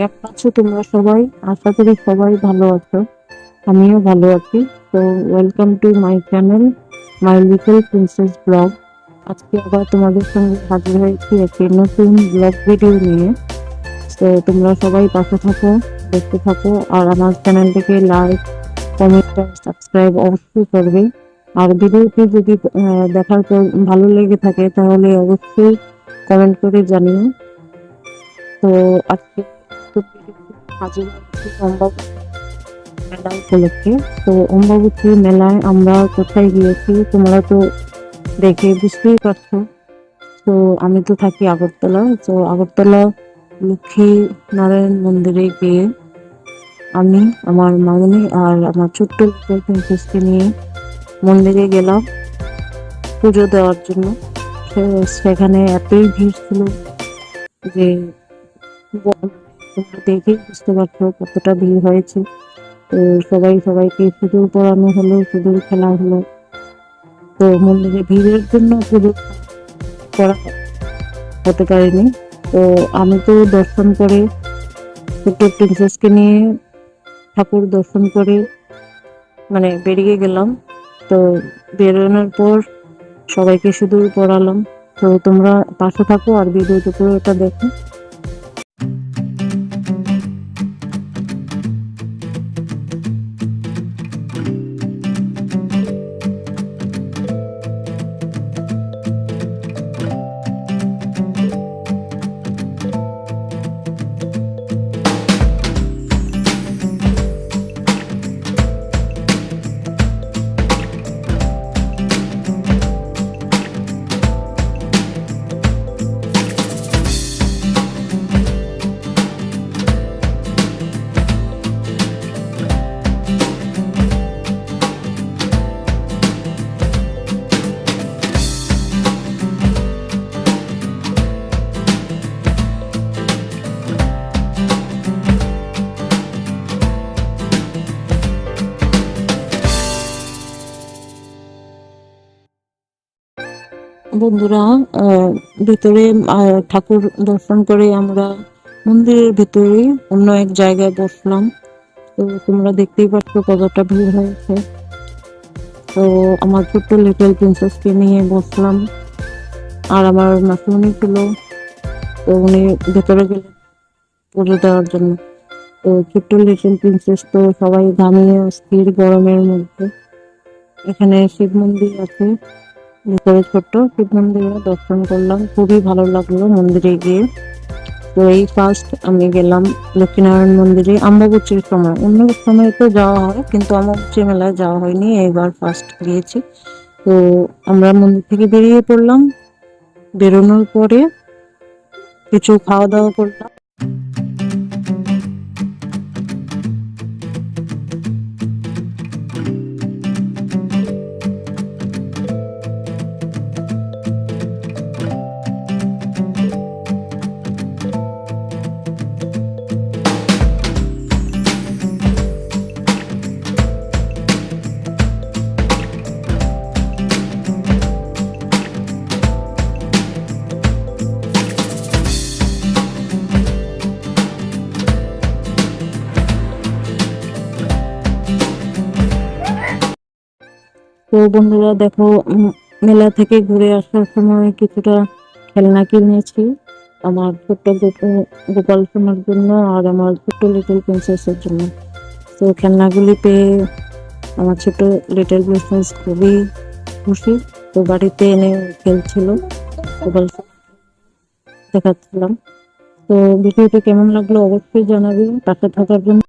কেমন আছো, তোমরা সবাই। আশা করি সবাই ভালো আছো। আমিও ভালো আছি। তো welcome to my channel my little princess blog আজকে আবার তোমাদের সঙ্গে হাজির হয়েছি একটি নতুন ব্লগ ভিডিও নিয়ে। তো, তোমরা সবাই পাশে থাকো, দেখতে থাকো, আর আমার চ্যানেলটিকে লাইক কমেন্ট সাবস্ক্রাইব অবশ্যই করবে। আর ভিডিওটি যদি দেখার পর ভালো লেগে থাকে, তাহলে অবশ্যই কমেন্ট করে জানিও। তো, আজকে অম্বাবতী মেলা উপলক্ষে। তো অম্বাবতী মেলায় আমরা কোথায় গিয়েছি তোমরা তো দেখে বুঝতেই পারছ। তো আমি তো থাকি আগরতলা। তো আগরতলা লক্ষ্মী নারায়ণ মন্দিরে গিয়ে আমি, আমার মামনি আর আমার ছোট্ট প্রিন্সেসকে নিয়ে মন্দিরে গেলাম পুজো দেওয়ার জন্য। সেখানে এতই ভিড় ছিল যে দেখেই বুঝতে পারছ কতটা ভিড় হয়েছে। তো সবাই সবাইকে সিঁদুর পরানো হলো, সিঁদুর খেলা হলো। তো মন্দিরে ভিড়ের জন্য পুজো করা হতে পারেনি। তো আমি তো দর্শন করে ছোট্ট প্রিন্সেসকে নিয়ে ঠাকুর দর্শন করে মানে বেরিয়ে গেলাম। তো বেরোনোর পর সবাইকে সিঁদুর পরালাম। তো তোমরা পাশে থাকো আর ভিডিওতে পুরো এটা দেখো। বন্ধুরা ভিতরে ঠাকুর দর্শন করে আমরা মন্দিরের ভিতরে অন্য এক জায়গায় বসলাম। তো তোমরা দেখতেই পাচ্ছ কতটা ভিড় হয়েছে। তো আমার ছোট্ট লিটল প্রিন্সেসকে নিয়ে বসলাম। আর আমার মাসুমনি ছিল, তো উনি ভেতরে গেলেন পুজো দেওয়ার জন্য। তো ছোট্ট লিটল প্রিন্সেস তো সবাই ঘামিয়ে অস্থির গরমের মধ্যে। এখানে শিব মন্দির আছে। ভিতরে ছোট্ট শিব মন্দিরে দর্শন করলাম। খুবই ভালো লাগল মন্দিরে গিয়ে। তো এই ফার্স্ট আমি গেলাম লক্ষ্মীনারায়ণ মন্দিরে আম্বাবুচির সময়। অন্য সময় তো যাওয়া হয়, কিন্তু আম্বাবুচি মেলায় যাওয়া হয়নি, এইবার ফার্স্ট গিয়েছি। তো আমরা মন্দির থেকে বেরিয়ে পড়লাম। বেরোনোর পরে কিছু খাওয়া দাওয়া করলাম। তো বন্ধুরা দেখো মেলা থেকে ঘুরে আসার সময় কিছুটা খেলনা কিনেছি। আমার ছোট্ট গোপ- গোপাল সোনার জন্য আর আমার ছোট্ট লিটল প্রিন্সেসের জন্য। তো খেলনাগুলি পেয়ে আমার ছোট লিটল প্রিন্সেস খুবই খুশি। তো বাড়িতে এনে খেলছিল, গোপাল দেখাচ্ছিলাম। তো ভিডিওটা কেমন লাগল অবশ্যই জানাবে পাশে থাকার জন্য